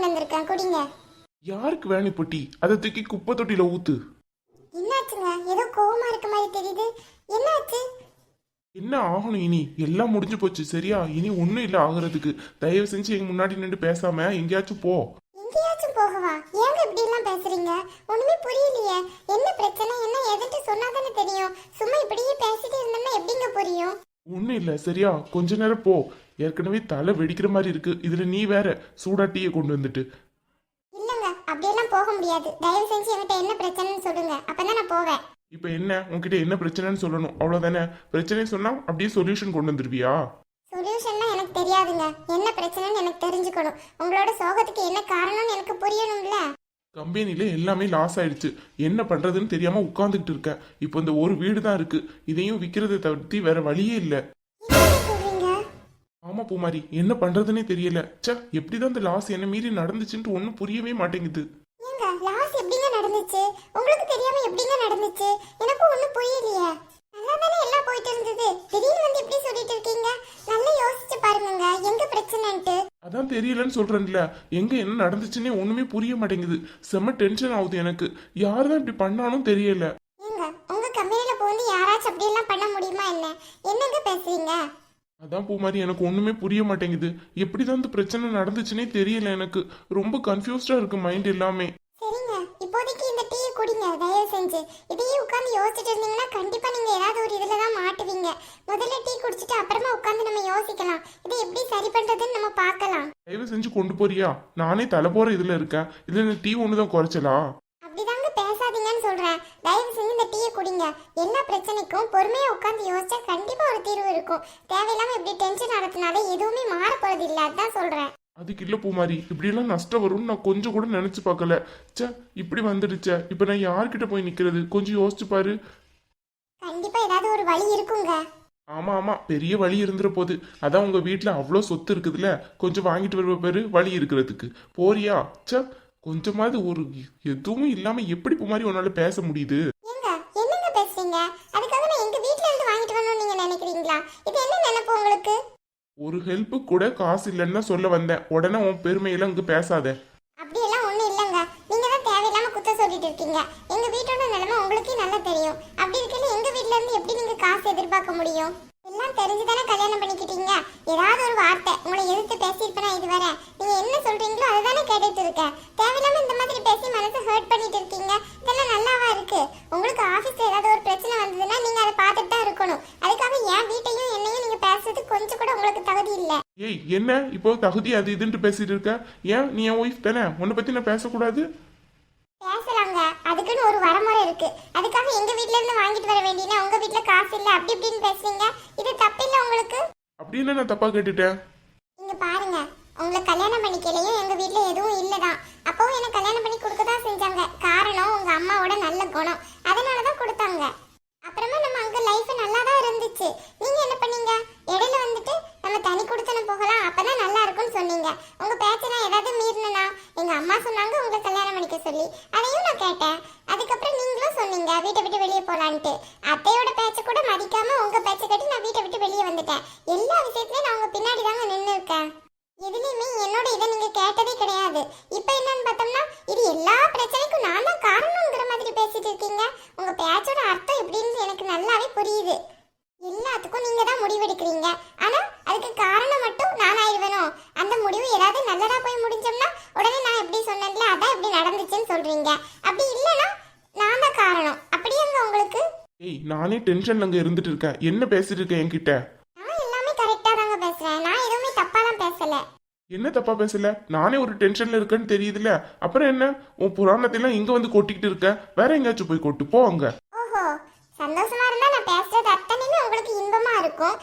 கொண்டு வந்திருக்கேன் குடிங்க. யாருக்கு வேணி பொட்டி? அதை தூக்கி குப்பை தொட்டியில ஊத்து. என்னாச்சுங்க? ஏதோ கோவமா இருக்க மாதிரி தெரியுது. என்னாச்சு? என்ன ஆகணும் இனி? எல்லாம் முடிஞ்சு போச்சு சரியா? இனி ஒன்றும் இல்லை ஆகுறதுக்கு. தயவு செஞ்சு எங்க முன்னாடி நின்று பேசாம எங்கேயாச்சும் போ. எங்கேயாச்சும் போகவா? ஏங்க இப்படி எல்லாம் பேசுறீங்க? ஒண்ணுமே புரியலையே. என்ன பிரச்சனை? என்ன எதுட்டு சொன்னாதானே தெரியும். சும்மா இப்படியே பேசிட்டு இருந்தோம்னா எப்படிங்க புரியும்? ஒன்றும் இல்லை சரியா? கொஞ்ச நேரம் போ. ஏற்கனவே தலை வெடிக்கிற மாதிரி இருக்கு. இதுல நீ வேற சூடா டீயை கொண்டு வந்துட்டு. இல்லங்க அப்படியெல்லாம் போக முடியாது. தயவு செஞ்சு என்கிட்ட என்ன பிரச்சனைன்னு சொல்லுங்க. அப்பதான் நான் போவேன். இப்போ என்ன? உன்கிட்ட என்ன பிரச்சனைன்னு சொல்லணும். அவ்வளோதானே பிரச்சனை சொன்னா அப்படியே சொல்யூஷன் கொண்டு வந்துருவியா? சொல்யூஷன்லாம் எனக்கு தெரியாதுங்க. என்ன பிரச்சனைன்னு எனக்கு தெரிஞ்சுக்கணும். உங்களோட சோகத்துக்கு என்ன காரணம்னு எனக்கு புரியணும்ல. கம்பெனில எல்லாமே லாஸ் ஆயிடுச்சு. என்ன பண்றதுன்னு தெரியாம உட்கார்ந்துகிட்டு இருக்கேன். இப்போ இந்த ஒரு வீடு தான் இருக்கு. இதையும் விற்கிறதை தவிர்த்து வேற வழியே இல்லை. ஆமா பூமாரி என்ன பண்றதுன்னே தெரியல. ச்சே எப்படிதான் இந்த லாஸ் என்ன மீறி நடந்துச்சுன்ட்டு ஒன்றும் புரியவே மாட்டேங்குது. ஏங்க லாஸ் எப்படிங்க நடந்துச்சு? உங்களுக்கு தெரியாம எப்படிங்க நடந்துச்சு? எனக்கும் ஒண்ணும் புரியலையே. நல்லா தானே எல்லாம் போயிட்டு இருந்தது. திடீர்னு வந்து இப்படி சொல்லிட்டு இருக்கீங்க? நல்லா யோசிச்சு பாருங்கங்க. எங்க பிரச்சனைன்ட்டு? அதான் தெரியலன்னு சொல்றேன்ல. எங்க என்ன நடந்துச்சுன்னே ஒண்ணுமே புரிய மாட்டேங்குது. செம்ம டென்ஷன் ஆகுது எனக்கு. யார் தான் இப்படி பண்ணாலும் தெரியல. ஏங்க உங்க கம்பெனில போந்து யாராச்சும் அப்படி எல்லாம் பண்ண முடியுமா என்ன? என்னங்க பேசுறீங்க? அதான் பூமாரி எனக்கு ஒண்ணுமே புரிய மாட்டேங்குது. எப்படிதான் இந்த பிரச்சனை நடந்துச்சுன்னே தெரியல எனக்கு. ரொம்ப கன்ஃபியூஸ்டா இருக்கு மைண்ட் எல்லாமே. சரிங்க. இப்போதைக்கு இந்த டீ குடிங்க தயவு செஞ்சு. இதையே உட்காந்து யோசிச்சுட்டு இருந்தீங்கன்னா கண்டிப்பா நீங்க ஏதாவது ஒரு இதுல தான் மாட்டுவீங்க. முதல்ல டீ குடிச்சிட்டு அப்புறமா உட்காந்து நம்ம யோசிக்கலாம். இதை எப்படி சரி பண்றதுன்னு நம்ம பார்க்கலாம். தயவு செஞ்சு கொண்டு போறியா? நானே தலை போற இதுல இருக்கேன். இதுல டீ ஒண்ணுதான் குறைச்சலா அப்படிதாங்க பேசாதீங்கன்னு சொல்றேன் தயவு செஞ்சு இந்த டீயை குடிங்க. எல்லா பிரச்சனைக்கும் பொறுமையா உட்காந்து யோசிச்சா கண்டிப்பா ஒரு தீர்வு இருக்கும். தேவையில்லாம இப்படி டென்ஷன் ஆகிறதுனால எதுவுமே மாற போறது இல்ல. அதான் சொல்றேன். அதுக்கு இல்ல பூமாரி. இப்படியெல்லாம் நஷ்டம் வரும்னு நான் கொஞ்சம் கூட நினைச்சு பார்க்கல. ச்சே இப்படி வந்துடுச்சே. இப்ப நான் யார்கிட்ட போய் நிக்கிறது? கொஞ்சம் யோசிச்சு பாரு. கண்டிப்பா ஏதாவது ஒரு வழி இருக்குங்க. ஆமா ஆமா. பெரிய வழி இருந்துற போது. அதான் உங்க வீட்ல அவ்வளோ சொத்து இருக்குதுல்ல? கொஞ்சம் வாங்கிட்டு வருவ பேரு வழி இருக்கிறதுக்கு. போறியா? ச்சே கொஞ்சமாவது ஒரு எதுவும் இல்லாம எப்படி பூமாரி உன்னால பேச முடியுது? ஒரு ஹெல்ப்பு கூட காசு இல்லைன்னு தான் சொல்ல வந்தேன். உடனே உன் பெருமையெல்லாம் இங்க பேசாத. அப்படியெல்லாம் ஒண்ணும் இல்லைங்க. நீங்க தான் தேவையில்லாம குத்த சொல்லிட்டு இருக்கீங்க. எங்க வீட்டோட நிலைமை உங்களுக்கே நல்லா தெரியும். அப்படி இருக்கல எங்க வீட்ல இருந்து எப்படி நீங்க காசு எதிர்பார்க்க முடியும்? எல்லாம் தெரிஞ்சுதானே கல்யாணம் பண்ணிக்கிட்டீங்க? ஏதாவது ஒரு வார்த்தை. உங்களை எதிர்த்து பேசியிருப்பேனா இதுவரை நீங்க என்ன சொல்றீங்களோ அதுதானே கேட்டுட்டு இருக்கேன். தேவையில்லாம இந்த மாதிரி பேசி மனசை ஹர்ட் பண்ணிட்டு இருக்கீங்க. இதெல்லாம் நல்லாவா இருக்கு உங்களுக்கு ஆபீஸ்ல ஏதாவது ஒரு பிரச்சனை வந்ததுன்னா நீங்க அதை பார்த்துட்டு தான் இருக்கணும் அதுக்காக என் வீட்டையும் என்னையும் நீங்க பேசுறது கொஞ்சம் கூட உங்களுக்கு தகுதி இல்லை ஏய் என்ன? இப்போ தகுதி அது இதுன்ட்டு பேசிட்டு இருக்க. ஏன்? நீ என் ஒய்ஃப் தானே. உன்னை பத்தி நான் பேசக்கூடாது. பேசலாங்க. அதுக்குன்னு ஒரு வரமுறை இருக்கு. அதுக்காக எங்க வீட்ல இருந்து வாங்கிட்டு வர வேண்டியனா? உங்க வீட்ல காசு இல்ல? அப்படி இப்படின்னு பேசுறீங்க. இது தப்பில்ல உங்களுக்கு? அப்படின்னு நான் தப்பா கேட்டுட்டேன்? இங்க பாருங்க. உங்களை கல்யாணம் பண்ணிக்கலையும் எங்க வீட்ல எதுவும் இல்லதான். அப்பவும் என்ன கல்யாணம் பண்ணி கொடுக்க தான் செஞ்சாங்க. காரணம் உங்க அம்மாவோட நல்ல குணம் அதனால தான் கொடுத்தாங்க அப்புறமா நம்ம அங்க லைஃப் நல்லா தான் இருந்துச்சு நீங்க என்ன பண்ணீங்க இடையில வந்துட்டு நம்ம தனி கொடுத்தன போகலாம் அப்பதான் நல்லா இருக்கும்னு சொன்னீங்க உங்க பேச்சை நான் ஏதாவது மீறினா எங்க அம்மா சொன்னாங்க உங்களை கல்யாணம் பண்ணிக்க சொல்லி அதையும் நான் கேட்டேன் அதுக்கப்புறம் நீங்களும் சொன்னீங்க வீட்டை விட்டு வெளியே அத்தையோட பேச்சை கூட மதிக்காம உங்க பேச்சை கேட்டு நான் வீட்டை விட்டு வெளியே வந்துட்டேன். எல்லா விஷயத்துலயும் நான் உங்க பின்னாடி தாங்க நின்று இருக்கேன். எதுலையுமே என்னோட இதை நீங்க கேட்டதே கிடையாது. இப்போ என்னன்னு பார்த்தோம்னா இது எல்லா பிரச்சனைக்கும் நான் தான் காரணம்ங்கிற மாதிரி பேசிட்டு இருக்கீங்க. உங்க பேச்சோட அர்த்தம் எப்படின்னு எனக்கு நல்லாவே புரியுது. எல்லாத்துக்கும் நீங்க தான் முடிவெடுக்கிறீங்க. ஆனா அதுக்கு காரணம் மட்டும் நான் ஆயிடுவேனோ? அந்த முடிவு ஏதாவது நல்லதா போய் முடிஞ்சோம்னா உடனே நான் எப்படி சொன்னேன்ல அதான் இப்படி நடந்துச்சுன்னு சொல்றீங்க. அப்படி இல்லைன்னா நான் தான் காரணம். அப்படியாங்க உங்களுக்கு? ஏய் நானே டென்ஷன்ல அங்க இருந்துட்டு இருக்கேன். என்ன பேசிட்டு இருக்கேன் என்கிட்ட? நான் எல்லாமே கரெக்டா தாங்க பேசுறேன். நான் எதுவுமே தப்பாலாம் பேசல. என்ன தப்பா பேசல? நானே ஒரு டென்ஷன்ல இருக்கேன்னு தெரியுதுல அப்புறம் என்ன? உன் புராணத்தையெல்லாம் இங்க வந்து கொட்டிக்கிட்டு இருக்க. வேற எங்கேயாச்சும் போய் கொட்டு. போ அங்க. ஓஹோ. சந்தோஷமா இருந்தா நான் பேசுறது அத்தனையுமே உங்களுக்கு இன்பமா இருக்கும்.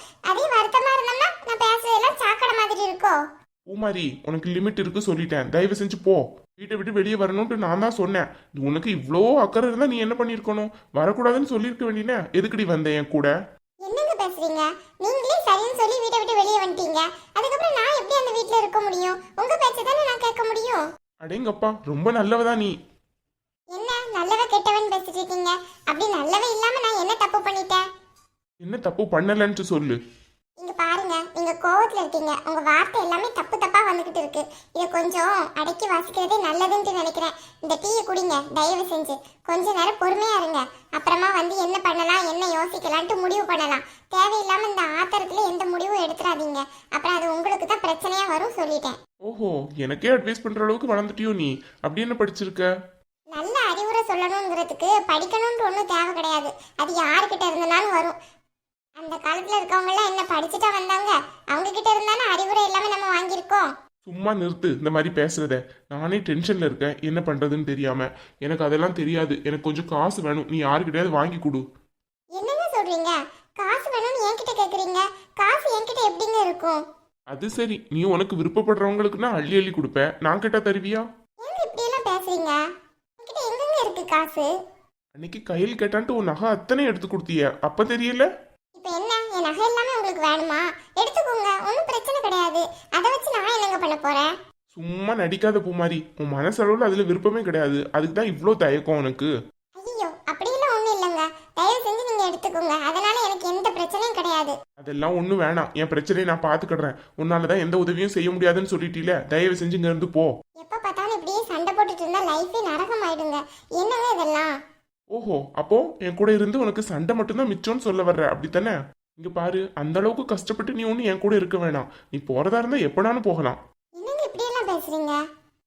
பூமாரி உனக்கு லிமிட் இருக்கு சொல்லிட்டேன். தயவு செஞ்சு போ. வீட்டை விட்டு வெளியே வரணும்ட்டு நான் தான் சொன்னேன். உனக்கு இவ்வளோ அக்கறை இருந்தா நீ என்ன பண்ணிருக்கணும் வரக்கூடாதுன்னு சொல்லியிருக்க வேண்டியனே. எதுக்குடி வந்த என் கூட? என்னங்க பேசுறீங்க? நீங்களே சரின்னு சொல்லி வீட்டை விட்டு வெளியே வந்துட்டீங்க. அதுக்கப்புறம் நான் எப்படி அந்த வீட்ல இருக்க முடியும்? உங்க பேச்சை தானே நான் கேட்க முடியும்? அடேங்கப்பா ரொம்ப நல்லவதா நீ. என்ன நல்லவ கெட்டவன் பேசிட்டு இருக்கீங்க. அப்படி நல்லவ இல்லாம நான் என்ன தப்பு பண்ணிட்டேன்? என்ன தப்பு பண்ணலன்ட்டு சொல்லு. நீங்க கோவத்துல இருக்கீங்க. உங்க வார்த்தை எல்லாமே தப்பு தப்பா வந்துகிட்டு இருக்கு. இதை கொஞ்சம் அடக்கி வாசிக்கிறதே நல்லதுன்னு நினைக்கிறேன். இந்த டீயை குடிங்க தயவு செஞ்சு. கொஞ்ச நேரம் பொறுமையா இருங்க. அப்புறமா வந்து என்ன பண்ணலாம் என்ன யோசிக்கலான்ட்டு முடிவு பண்ணலாம். தேவையில்லாம இந்த ஆத்திரத்துல எந்த முடிவும் எடுத்துறாதீங்க. அப்புறம் அது உங்களுக்கு தான் பிரச்சனையா வரும் சொல்லிட்டேன். ஓஹோ எனக்கே அட்வைஸ் பண்ற அளவுக்கு வளர்ந்துட்டியோ நீ? அப்படி என்ன படிச்சிருக்க? நல்ல அறிவுரை சொல்லணுங்கிறதுக்கு படிக்கணும்னு ஒன்றும் தேவை கிடையாது. அது யாருக்கிட்ட இருந்தனாலும் வரும். அந்த காலத்துல இருக்கவங்க எல்லாம் என்ன படிச்சுட்டா வந்தாங்க? அவங்க கிட்ட இருந்தானே அறிவுரை எல்லாமே நம்ம வாங்கியிருக்கோம். சும்மா நிறுத்து இந்த மாதிரி பேசுறத. நானே டென்ஷன்ல இருக்கேன். என்ன பண்றதுன்னு தெரியாம. எனக்கு அதெல்லாம் தெரியாது. எனக்கு கொஞ்சம் காசு வேணும். நீ யாருக்கிட்டயாவது வாங்கி கொடு. என்னங்க சொல்றீங்க? காசு வேணும்னு என்கிட்ட கேக்குறீங்க. காசு என்கிட்ட எப்படிங்க இருக்கும்? அது சரி. நீ உனக்கு விருப்பப்படுறவங்களுக்குன்னா அள்ளி அள்ளி கொடுப்ப. நான் கேட்டா தருவியா? ஏங்க இப்படி எல்லாம் பேசுறீங்க? என்கிட்ட எங்கங்க இருக்கு காசு? அன்னைக்கு கையில் கேட்டான்ட்டு உன் நகை அத்தனை எடுத்து கொடுத்திய. அப்ப தெரியல? நகை எல்லாமே உங்களுக்கு வேணுமா? எடுத்துக்கோங்க ஒன்றும் பிரச்சனை கிடையாது. அதை வச்சு நான் என்னங்க பண்ண போறேன்? சும்மா நடிக்காத பூமாரி உன் மனசளவுல அதுல விருப்பமே கிடையாது. அதுக்கு தான் இவ்வளோ தயக்கம் உனக்கு. ஐயோ அப்படியெல்லாம் ஒன்றும் இல்லைங்க. தயவு செஞ்சு நீங்க எடுத்துக்கோங்க. அதனால எனக்கு எந்த பிரச்சனையும் கிடையாது. அதெல்லாம் ஒன்றும் வேணாம். என் பிரச்சனையை நான் பார்த்துக்கிடுறேன் உன்னால தான் எந்த உதவியும் செய்ய முடியாதுன்னு சொல்லிட்டீல. தயவு செஞ்சு இங்க இருந்து போ. எப்ப பார்த்தாலும் இப்படியே சண்டை போட்டுட்டு இருந்தா லைஃபே நரகம் ஆயிடுங்க. என்னங்க இதெல்லாம்? ஓஹோ அப்போ என் கூட இருந்து உனக்கு சண்டை மட்டும்தான் மிச்சம்னு சொல்ல வர்ற. அப்படித்தானே? இங்க பாரு அந்த அளவுக்கு கஷ்டப்பட்டு நீ ஒன்றும் என் கூட இருக்க வேணாம். நீ போறதா இருந்தா எப்படானும் போகலாம். என்னங்க பேசுறீங்க?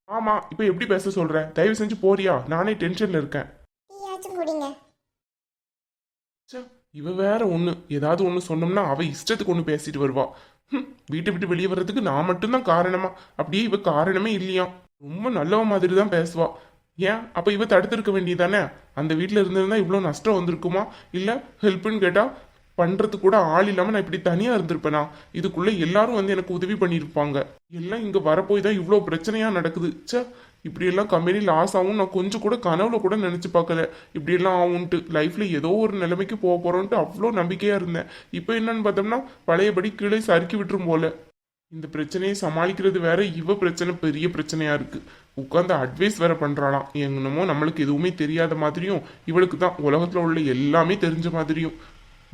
ஆமா இப்போ எப்படி பேச சொல்ற? தயவு செஞ்சு போறியா? நானே டென்ஷன்ல இருக்கேன். டீயாச்சும் குடிங்க. இவ வேற ஒண்ணு. ஏதாவது ஒண்ணு சொன்னோம்னா அவ இஷ்டத்துக்கு ஒண்ணு பேசிட்டு வருவா. வீட்டை விட்டு வெளியே வர்றதுக்கு நான் மட்டும்தான் காரணமா. அப்படியே இவ காரணமே இல்லையா? ரொம்ப நல்லவ மாதிரி தான் பேசுவா. ஏன்? அப்ப இவ தடுத்திருக்க வேண்டியதானே? அந்த வீட்ல இருந்திருந்தா இவ்வளவு நஷ்டம் வந்திருக்குமா? இல்ல ஹெல்ப்னு கேட்டா பண்ணுறது கூட ஆள் இல்லாமல் நான் இப்படி தனியாக இருந்திருப்பேனா? இதுக்குள்ளே எல்லாரும் வந்து எனக்கு உதவி பண்ணியிருப்பாங்க. எல்லாம் இங்கே வரப்போய் தான் இவ்வளோ பிரச்சனையாக நடக்குது. ச்சே இப்படியெல்லாம் கம்பெனி லாஸ் ஆகும் நான் கொஞ்சம் கூட கனவுல கூட நினச்சி பார்க்கல. இப்படியெல்லாம் ஆகும்ட்டு ஏதோ ஒரு நிலைமைக்கு போக போகிறோன்ட்டு அவ்வளோ நம்பிக்கையாக இருந்தேன். இப்போ என்னன்னு பார்த்தோம்னா பழையபடி கீழே சறுக்கி விட்டுரும் போல. இந்த பிரச்சனையை சமாளிக்கிறது வேற இவ பிரச்சனை பெரிய பிரச்சனையா இருக்கு. உட்காந்து அட்வைஸ் வேற பண்றாளாம். என்னமோ நம்மளுக்கு எதுவுமே தெரியாத மாதிரியும் இவளுக்கு தான் உலகத்துல உள்ள எல்லாமே தெரிஞ்ச மாதிரியும்.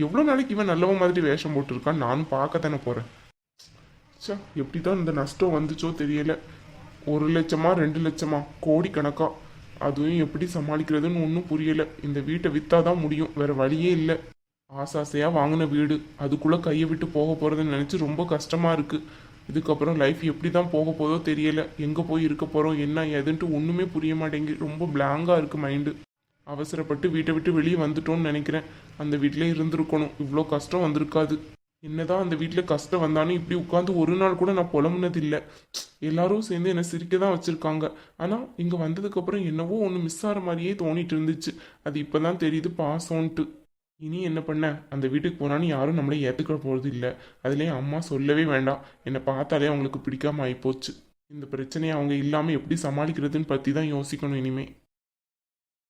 எவ்வளோ நாளைக்கு இவன் நல்லவன் மாதிரி வேஷம் போட்டிருக்கான் நானும் பார்க்க தானே போகிறேன் ச்சே எப்படி தான் இந்த நஷ்டம் வந்துச்சோ தெரியல. ஒரு லட்சமா ரெண்டு லட்சமா கோடிக்கணக்காக அதுவும் எப்படி சமாளிக்கிறதுன்னு ஒன்றும் புரியலை. இந்த வீட்டை விற்றா தான் முடியும். வேறு வழியே இல்லை. ஆசாசையாக வாங்கின வீடு. அதுக்குள்ளே கையை விட்டு போக போகிறதுன்னு நினச்சி ரொம்ப கஷ்டமாக இருக்குது இதுக்கப்புறம் லைஃப் எப்படி தான் போக போதோ தெரியலை. எங்கே போய் இருக்க போகிறோம் என்ன ஏதுன்ட்டு ஒன்றுமே புரிய மாட்டேங்குது. ரொம்ப பிளாங்காக இருக்குது மைண்டு அவசரப்பட்டு வீட்டை விட்டு வெளியே வந்துட்டோம்னு நினைக்கிறேன். அந்த வீட்டிலே இருந்திருக்கணும். இவ்வளோ கஷ்டம் வந்திருக்காது. என்னதான் அந்த வீட்டில் கஷ்டம் வந்தாலும் இப்படி உட்காந்து ஒரு நாள் கூட நான் புலம்புனது இல்லை எல்லாரும் சேர்ந்து என்னை சிரிக்க தான் வச்சுருக்காங்க. ஆனால் இங்கே வந்ததுக்கப்புறம் என்னவோ ஒன்று மிஸ் ஆகிற மாதிரியே தோணிட்டு இருந்துச்சு. அது இப்போ தான் தெரியுது பாசோன்ட்டு இனி என்ன பண்ண? அந்த வீட்டுக்கு போனாலும் யாரும் நம்மளை ஏற்றுக்க போகிறது இல்லை அதுலேயும் அம்மா சொல்லவே வேண்டாம். என்னை பார்த்தாலே அவங்களுக்கு பிடிக்காம ஆகிப்போச்சு இந்த பிரச்சனையை அவங்க இல்லாமல் எப்படி சமாளிக்கிறதுன்னு பற்றி தான் யோசிக்கணும் இனிமே.